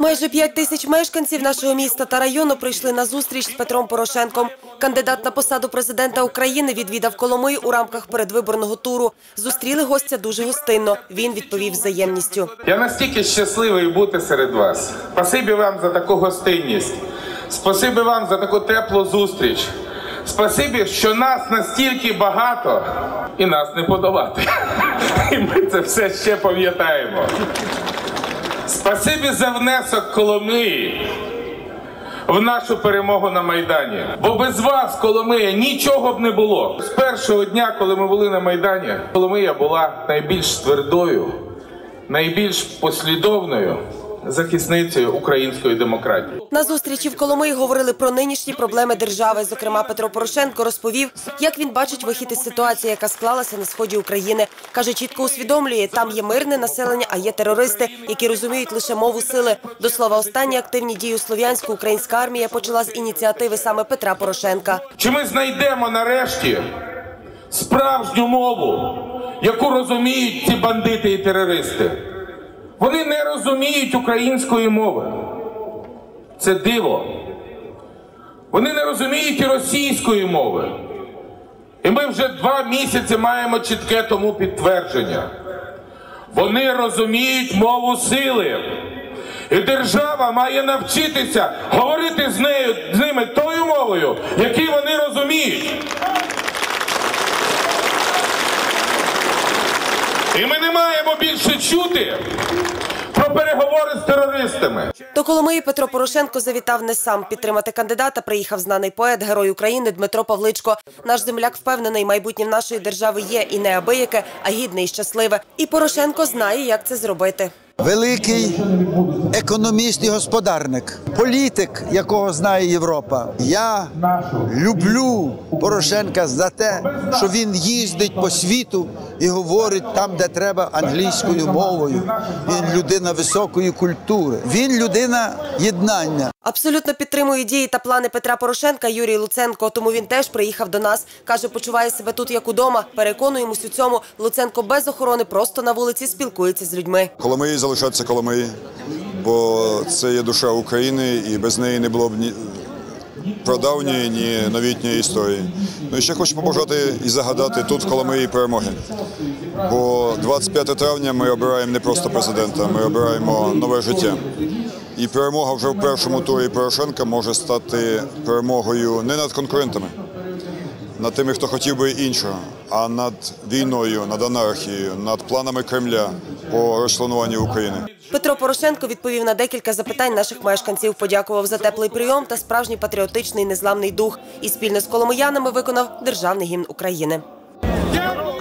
Майже п'ять тисяч мешканців нашого міста та району прийшли на зустріч з Петром Порошенком. Кандидат на посаду президента України відвідав Коломий у рамках передвиборного туру. Зустріли гостя дуже гостинно. Він відповів взаємністю. Я настільки щасливий бути серед вас. Спасибі вам за таку гостинність. Спасибі вам за таку теплу зустріч. Спасибі, що нас настільки багато і нас не подолати. І ми це все ще пам'ятаємо. Спасибі за внесок Коломиї в нашу перемогу на Майдані. Бо без вас, Коломия, нічого б не було. З першого дня, коли ми були на Майдані, Коломия була найбільш твердою, найбільш послідовною захисницею української демократії. На зустрічі в Коломиї говорили про нинішні проблеми держави. Зокрема, Петро Порошенко розповів, як він бачить вихід із ситуації, яка склалася на сході України. Каже, чітко усвідомлює, там є мирне населення, а є терористи, які розуміють лише мову сили. До слова, останні активні дії у Слов'янську українська армія почала з ініціативи саме Петра Порошенка. Чи ми знайдемо нарешті справжню мову, яку розуміють ці бандити і терористи? Вони не розуміють української мови. Це диво. Вони не розуміють і російської мови. І ми вже два місяці маємо чітке тому підтвердження. Вони розуміють мову сили. І держава має навчитися говорити з нею з ними тою мовою, яку вони розуміють. І ми не маємо більше чути про переговори з терористами. До Коломиї Петро Порошенко завітав не сам. Підтримати кандидата приїхав знаний поет, герой України Дмитро Павличко. Наш земляк впевнений, майбутнє нашої держави є і не абияке, а гідне і щасливе. І Порошенко знає, як це зробити. Великий економіст і господарник, політик, якого знає Європа. Я люблю Порошенка за те, що він їздить по світу і говорить там, де треба англійською мовою. Він людина високої культури. Він людина єднання. Абсолютно підтримує дії та плани Петра Порошенка Юрій Луценко. Тому він теж приїхав до нас. каже, почуває себе тут як удома. Переконуємось у цьому. Луценко без охорони просто на вулиці спілкується з людьми. Коли Коломиї залишаться Коломиї, бо це є душа України, і без неї не було б ні прадавньої, ні новітньої історії. Ну і ще хочу побажати і загадати тут в Коломиї перемоги. Бо 25 травня ми обираємо не просто президента, ми обираємо нове життя. І перемога вже в першому турі Порошенка може стати перемогою не над конкурентами, над тими, хто хотів би іншого, а над війною, над анархією, над планами Кремля по розчленуванню України. Петро Порошенко відповів на декілька запитань наших мешканців. Подякував за теплий прийом та справжній патріотичний незламний дух. І спільно з коломиянами виконав державний гімн України. Дякую,